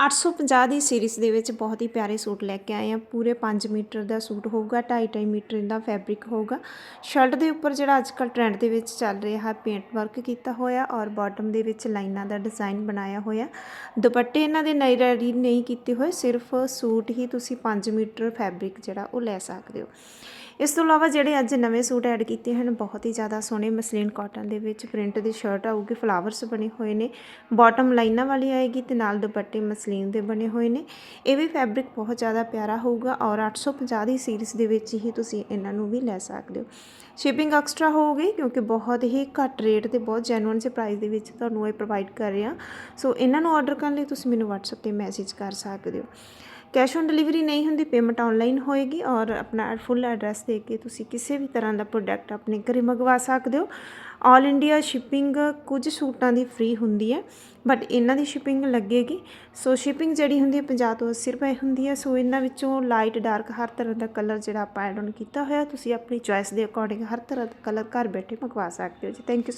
850 ਦੀ series ਦੇ ਵਿੱਚ ਬਹੁਤ ਹੀ ਪਿਆਰੇ ਸੂਟ ਲੈ ਕੇ ਆਏ ਆ। ਪੂਰੇ 5 ਮੀਟਰ ਦਾ ਸੂਟ ਹੋਊਗਾ 2.5 ਮੀਟਰ ਦਾ ਫੈਬਰਿਕ ਹੋਊਗਾ। ਸ਼ਰਟ ਦੇ ਉੱਪਰ ਜਿਹੜਾ ਅੱਜ ਅੱਜਕੱਲ ਟ੍ਰੈਂਡ ਦੇ ਵਿੱਚ ਚੱਲ ਰਿਹਾ ਹੈ ਪੇਂਟ ਵਰਕ ਕੀਤਾ ਹੋਇਆ ਔਰ ਬਾਟਮ ਦੇ ਵਿੱਚ ਲਾਈਨਾਂ ਦਾ ਡਿਜ਼ਾਈਨ ਬਣਾਇਆ ਹੋਇਆ। ਦੁਪੱਟੇ ਇਹਨਾਂ ਦੇ ਨਈ ਰੈਡੀ ਨਹੀਂ ਕੀਤੇ ਹੋਏ, ਸਿਰਫ ਸੂਟ ਹੀ ਤੁਸੀਂ 5 ਮੀਟਰ ਫੈਬਰਿਕ ਜਿਹੜਾ ਉਹ ਲੈ ਸਕਦੇ ਹੋ। ਇਸ ਤੋਂ ਇਲਾਵਾ ਜਿਹੜੇ ਅੱਜ ਨਵੇਂ ਸੂਟ ਐਡ ਕੀਤੇ ਹਨ, ਬਹੁਤ ਹੀ ਜ਼ਿਆਦਾ ਸੋਹਣੇ ਮਸਲੀਨ ਕਾਟਨ ਦੇ ਵਿੱਚ ਪ੍ਰਿੰਟ ਦੀ ਸ਼ਰਟ ਆਊਗੀ ਫਲਾਵਰਸ ਬਣੇ ਹੋਏ ਨੇ। ਬਾਟਮ ਲਾਈਨਾਂ ਵਾਲੀ ਆਏਗੀ ਤੇ ਨਾਲ ਦੁਪੱਟੇ ਮਸਲੀਨ ਦੇ ਬਣੇ ਹੋਏ ਨੇ। ਇਹ ਵੀ ਫੈਬਰਿਕ ਬਹੁਤ ਜ਼ਿਆਦਾ ਪਿਆਰਾ ਹੋਊਗਾ ਔਰ 850 ਦੀ ਸੀਰੀਜ਼ ਦੇ ਵਿੱਚ ਹੀ ਤੁਸੀਂ ਇਹਨਾਂ ਨੂੰ ਵੀ ਲੈ ਸਕਦੇ ਹੋ। ਸ਼ਿਪਿੰਗ ਐਕਸਟਰਾ ਹੋਊਗੀ ਕਿਉਂਕਿ ਬਹੁਤ ਹੀ ਘੱਟ ਰੇਟ ਤੇ ਬਹੁਤ ਜੈਨੂਇਨ ਸੇ ਪ੍ਰਾਈਸ ਦੇ ਵਿੱਚ ਤੁਹਾਨੂੰ ਇਹ ਪ੍ਰੋਵਾਈਡ ਕਰ ਰਹੇ। ਹਾਂ ਸੋ ਇਹਨਾਂ ਨੂੰ ਆਰਡਰ ਕਰਨ ਲਈ ਤੁਸੀਂ ਮੈਨੂੰ WhatsApp ਤੇ ਮੈਸੇਜ ਕਰ ਸਕਦੇ ਹੋ। ਕੈਸ਼ ਔਨ ਡਿਲੀਵਰੀ ਨਹੀਂ ਹੁੰਦੀ, ਪੇਮੈਂਟ ਆਨਲਾਈਨ ਹੋਏਗੀ ਔਰ ਆਪਣਾ ਫੁੱਲ ਐਡਰੈਸ ਦੇ ਕੇ ਤੁਸੀਂ ਕਿਸੇ ਵੀ ਤਰ੍ਹਾਂ ਦਾ ਪ੍ਰੋਡਕਟ ਆਪਣੇ ਘਰੇ ਮੰਗਵਾ ਸਕਦੇ ਹੋ। ਆਲ ਇੰਡੀਆ ਸ਼ਿਪਿੰਗ ਕੁਝ ਸੂਟਾਂ ਦੀ ਫ੍ਰੀ ਹੁੰਦੀ ਹੈ ਬਟ ਇਹਨਾਂ ਦੀ ਸ਼ਿਪਿੰਗ ਲੱਗੇਗੀ। ਸੋ ਸ਼ਿਪਿੰਗ ਜਿਹੜੀ ਹੁੰਦੀ ਹੈ 50 ਤੋਂ 80 ਰੁਪਏ ਹੁੰਦੀ ਹੈ। ਸੋ ਇਹਨਾਂ ਵਿੱਚੋਂ ਲਾਈਟ ਡਾਰਕ ਹਰ ਤਰ੍ਹਾਂ ਦਾ ਕਲਰ ਜਿਹੜਾ ਆਪਾਂ ਐਡ ਆਨ ਕੀਤਾ ਹੋਇਆ, ਤੁਸੀਂ ਆਪਣੀ ਚੋਇਸ ਦੇ ਅਕੋਰਡਿੰਗ ਹਰ ਤਰ੍ਹਾਂ ਦਾ ਕਲਰ ਘਰ ਬੈਠੇ ਮੰਗਵਾ ਸਕਦੇ ਹੋ ਜੀ। Thank you